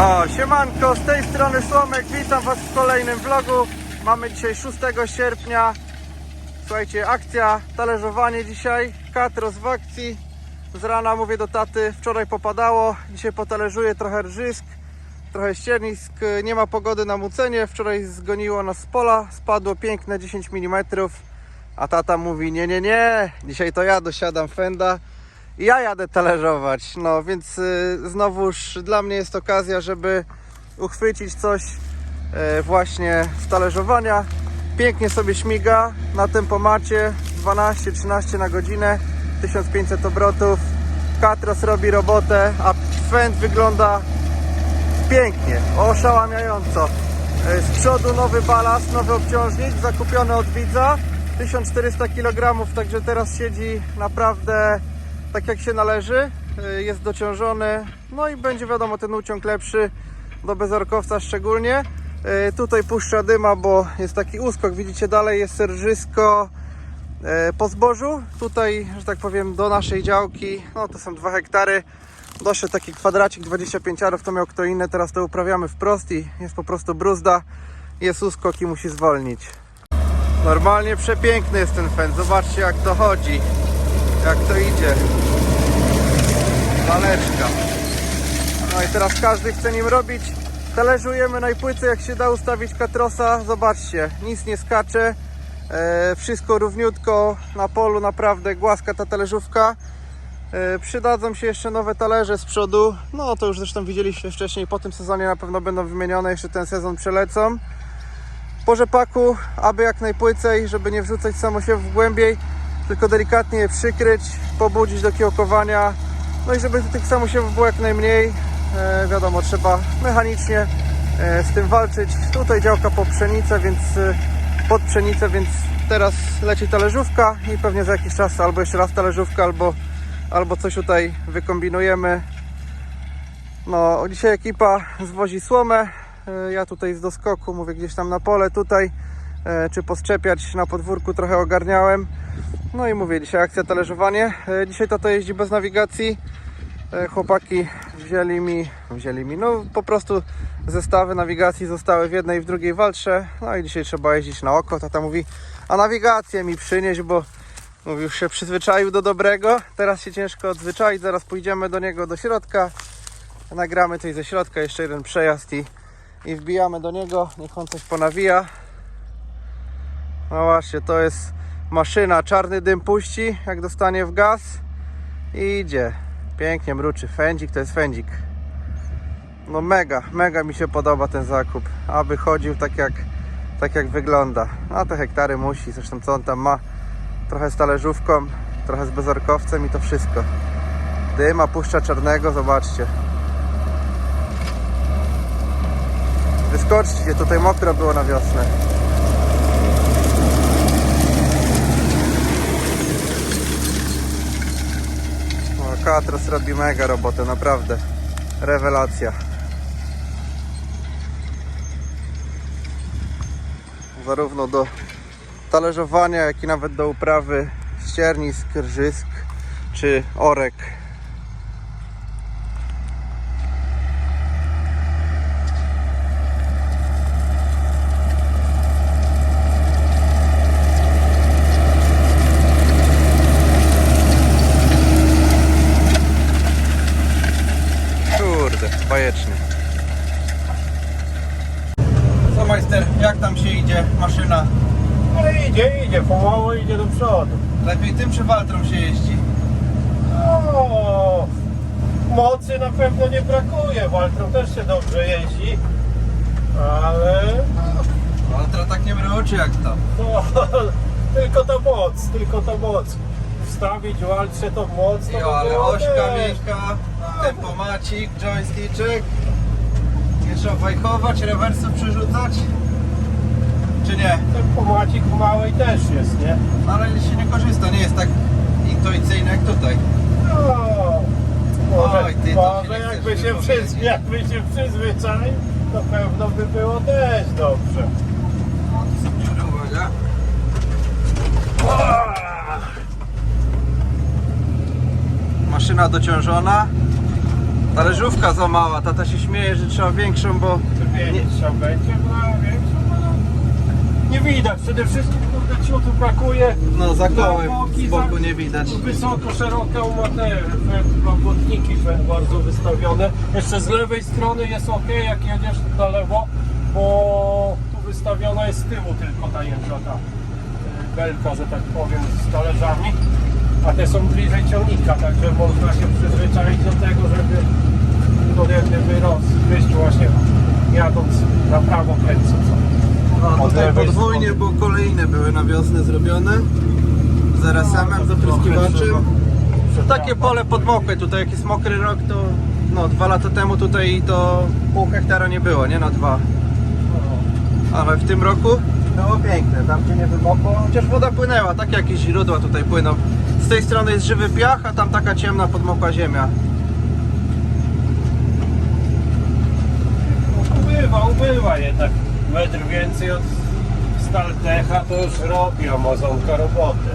O, siemanko, z tej strony Słomek, witam Was w kolejnym vlogu. Mamy dzisiaj 6 sierpnia. Słuchajcie, akcja, talerzowanie dzisiaj, katros w akcji. Z rana mówię do taty, wczoraj popadało, dzisiaj potalerzuję trochę rżysk, trochę ściernisk, nie ma pogody na mucenie. Wczoraj zgoniło nas z pola, spadło piękne 10 mm. A tata mówi, nie, nie, nie, dzisiaj to ja dosiadam fenda ja jadę talerzować. No więc y, znowuż dla mnie jest okazja, żeby uchwycić coś e, właśnie z talerzowania. Pięknie sobie śmiga na tempomacie 12-13 na godzinę, 1500 obrotów. Katros robi robotę, a fend wygląda pięknie, oszałamiająco. E, Z przodu nowy balast, nowy obciążnik, zakupiony od widza, 1400 kg, także teraz siedzi naprawdę tak jak się należy, E, jest dociążony, no i będzie wiadomo ten uciąg lepszy, do bezorkowca szczególnie. E, Tutaj puszcza dyma, bo jest taki uskok, widzicie dalej jest rżysko e, po zbożu. Tutaj, że tak powiem, do naszej działki, no to są 2 hektary. Doszedł taki kwadracik 25 arów, to miał kto inny, teraz to uprawiamy wprost i jest po prostu bruzda, jest uskok i musi zwolnić. Normalnie przepiękny jest ten fen, zobaczcie jak to chodzi, jak to idzie. Waleczka. No i teraz każdy chce nim robić. Talerzujemy najpłycę jak się da ustawić katrosa. Zobaczcie, nic nie skacze. E, wszystko równiutko na polu, naprawdę głaska ta talerzówka. E, przydadzą się jeszcze nowe talerze z przodu. No to już zresztą widzieliście wcześniej. Po tym sezonie na pewno będą wymienione. Jeszcze ten sezon przelecą. Po rzepaku, aby jak najpłycej, żeby nie wrzucać samo się w głębiej, tylko delikatnie je przykryć, pobudzić do kiełkowania. No i żeby tych samosiewów było jak najmniej, e, wiadomo, trzeba mechanicznie e, z tym walczyć. Tutaj działka po pszenicę, więc e, pod pszenicę, więc teraz leci talerzówka i pewnie za jakiś czas albo jeszcze raz talerzówka, albo, albo coś tutaj wykombinujemy. No, dzisiaj ekipa zwozi słomę. E, Ja tutaj z doskoku, mówię gdzieś tam na pole tutaj, e, czy poszczepiać na podwórku trochę ogarniałem. No i mówię, dzisiaj akcja talerzowanie. E, Dzisiaj tato jeździ bez nawigacji. E, Chłopaki wzięli mi, wzięli mi, no po prostu zestawy nawigacji zostały w jednej i w drugiej waltrze. No i dzisiaj trzeba jeździć na oko. Tata mówi, a nawigację mi przynieść, bo mówi, już się przyzwyczaił do dobrego. Teraz się ciężko odzwyczaić. Zaraz pójdziemy do niego do środka. Nagramy coś ze środka, jeszcze jeden przejazd i, i wbijamy do niego. Niech on coś ponawija. No właśnie, to jest maszyna. Czarny dym puści, jak dostanie w gaz i idzie. Pięknie mruczy. Fędzik to jest fędzik. No mega, mega mi się podoba ten zakup. Aby chodził tak jak, tak jak wygląda. A te hektary musi, zresztą co on tam ma. Trochę z talerzówką, trochę z bezorkowcem i to wszystko. Dyma puszcza czarnego, zobaczcie. Wyskoczcie, tutaj mokro było na wiosnę. Katros robi mega robotę, naprawdę. Rewelacja. Zarówno do talerzowania, jak i nawet do uprawy ściernisk, rżysk czy orek. Kurde, bajecznie. Co majster, jak tam się idzie maszyna? No idzie, idzie, pomału idzie do przodu. Lepiej tym czy waltrą się jeździ? No, mocy na pewno nie brakuje, Waltrą też się dobrze jeździ, ale Waltra tak nie mruczy jak to. no, tylko ta moc, tylko ta moc. Wstawić waltrze tą moc, to by Jo, ale było ośka też. miękka, tempomacik, joystickyk. Nie trzeba fajkować, rewersy przerzucać? Czy nie? Ten pomacik w małej też jest, nie? No, ale się nie korzysta, nie jest tak intuicyjny jak tutaj. No, może, Oj, ty, to się może nie jakby, chcesz się przyz, jakby się przyzwyczaił, to pewno by było też dobrze. Uwaga. Maszyna dociążona. Talerzówka za mała, tata się śmieje, że trzeba większą, bo... Większa będzie, no większa. Nie widać, przede wszystkim kurde ciutu brakuje. No za kołem z boku nie widać. Wysoko, szeroka umateria, błotniki bardzo wystawione. Jeszcze z lewej strony jest ok, jak jedziesz na lewo, bo tu wystawiona jest z tyłu tylko ta jędrzota e, belka, że tak powiem, z talerzami. A te są bliżej ciągnika, także można się przyzwyczaić do tego, żeby to jak gdyby rozgryźć właśnie jadąc na prawo kręcąc. No Od tutaj lewej podwójnie, bo kolejne były na wiosnę zrobione. Z RSM-em, z opryskiwaczem. Takie pole podmokłe, tutaj jak jest mokry rok, to no dwa lata temu tutaj to pół hektara nie było, nie na dwa. Ale w tym roku było piękne, tam gdzie nie wymokło, chociaż woda płynęła, tak jakieś źródła tutaj płyną. Z tej strony jest żywy piach, a tam taka ciemna podmokła ziemia. Ubywa, ubywa jednak. Metr więcej od Staltecha to już robi Amazonka roboty.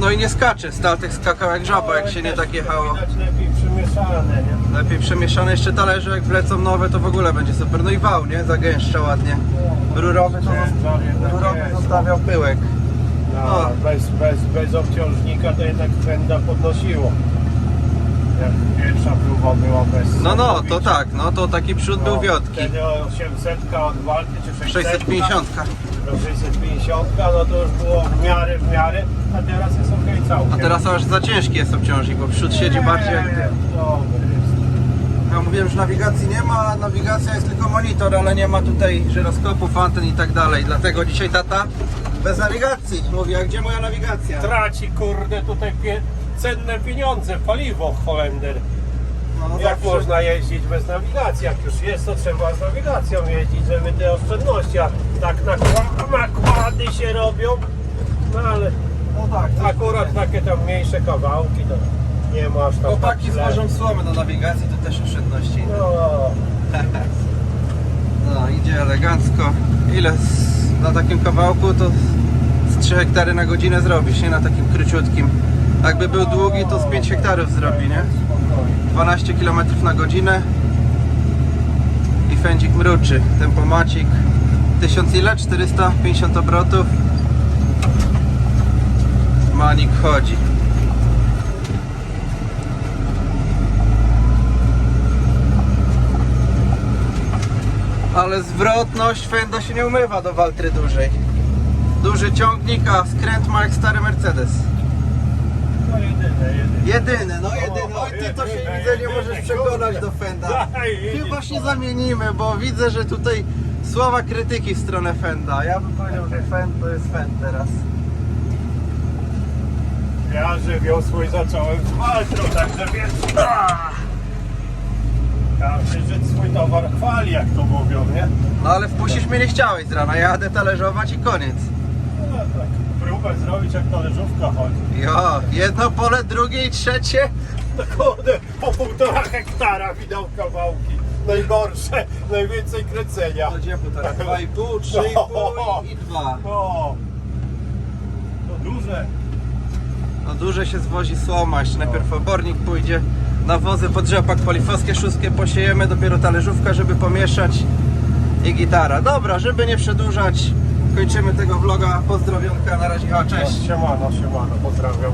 No i nie skacze, Staltek skakał jak żaba, jak się nie tak jechało. Widać lepiej przemieszane, nie? Lepiej przemieszane jeszcze talerze, jak wlecą nowe, to w ogóle będzie super. No i wał, nie? Zagęszcza ładnie. Rurowy to Ciężar jednak rurowy jest. zostawiał pyłek. No, O. bez, bez, bez obciążnika to jednak fenda podnosiło. Jak pierwsza próba była bez No no, to tak, no to taki przód był wiotki. Wtedy 800 od walki czy 600. 650. Do 650, no to już było w miarę, w miarę, a teraz jest ok całkiem. A teraz aż za ciężki jest obciążnik, bo przód siedzi bardziej jak ty. Dobry jest. Ja mówiłem, że nawigacji nie ma, nawigacja jest tylko monitor, ale nie ma tutaj żyroskopów, anten i tak dalej. Dlatego dzisiaj tata bez nawigacji. Mówi, a gdzie moja nawigacja? Traci kurde tutaj pie, cenne pieniądze, paliwo Holender. No, no Jak można jeździć bez nawigacji? Jak już jest, to trzeba z nawigacją jeździć, żeby te oszczędności, a tak nakła- nakłady się robią. No ale No tak, akurat takie tam mniejsze kawałki, to nie ma aż tam Chłopaki tak źle. złożą słomę do nawigacji, to też oszczędności. No, No, idzie elegancko. Ile z, na takim kawałku to z 3 hektary na godzinę zrobisz, nie na takim króciutkim. Jakby był długi, to z 5 hektarów zrobi, nie? spokojnie. 12 km na godzinę i fędzik mruczy, tempomacik 1000 ile? 450 obrotów manik chodzi ale zwrotność fenda się nie umywa do Waltry dużej duży ciągnik, a skręt ma jak stary Mercedes No jedyne, jedyne. Jedyny, no jedyny. Oj, ty to się widzę, nie możesz przekonać do Fenda. Chyba się zamienimy, bo widzę, że tutaj słowa krytyki w stronę Fenda. Ja bym powiedział, że Fend to jest Fend teraz. Ja żywioł swój zacząłem z walczą, także więc... Ah! Każdy Żyd swój towar chwali, jak to mówią, nie? No ale wpuścić mnie nie chciałeś z rana, jadę talerzować i koniec. No próbę zrobić jak talerzówka chodzi. Jo, jedno pole, drugie i trzecie. No kurde, po półtora hektara widał kawałki. Najgorsze, najwięcej kręcenia. No gdzie półtora? Dwa i pół, trzy i pół i dwa. O, to duże. No duże się zwozi słoma, jeszcze najpierw obornik pójdzie. Nawozy pod rzepak polifoskie, szóstkie posiejemy, dopiero talerzówka, żeby pomieszać i gitara. Dobra, żeby nie przedłużać, kończymy tego vloga. Pozdrowionka, na razie, a cześć. Siemano, siemano, pozdrawiam.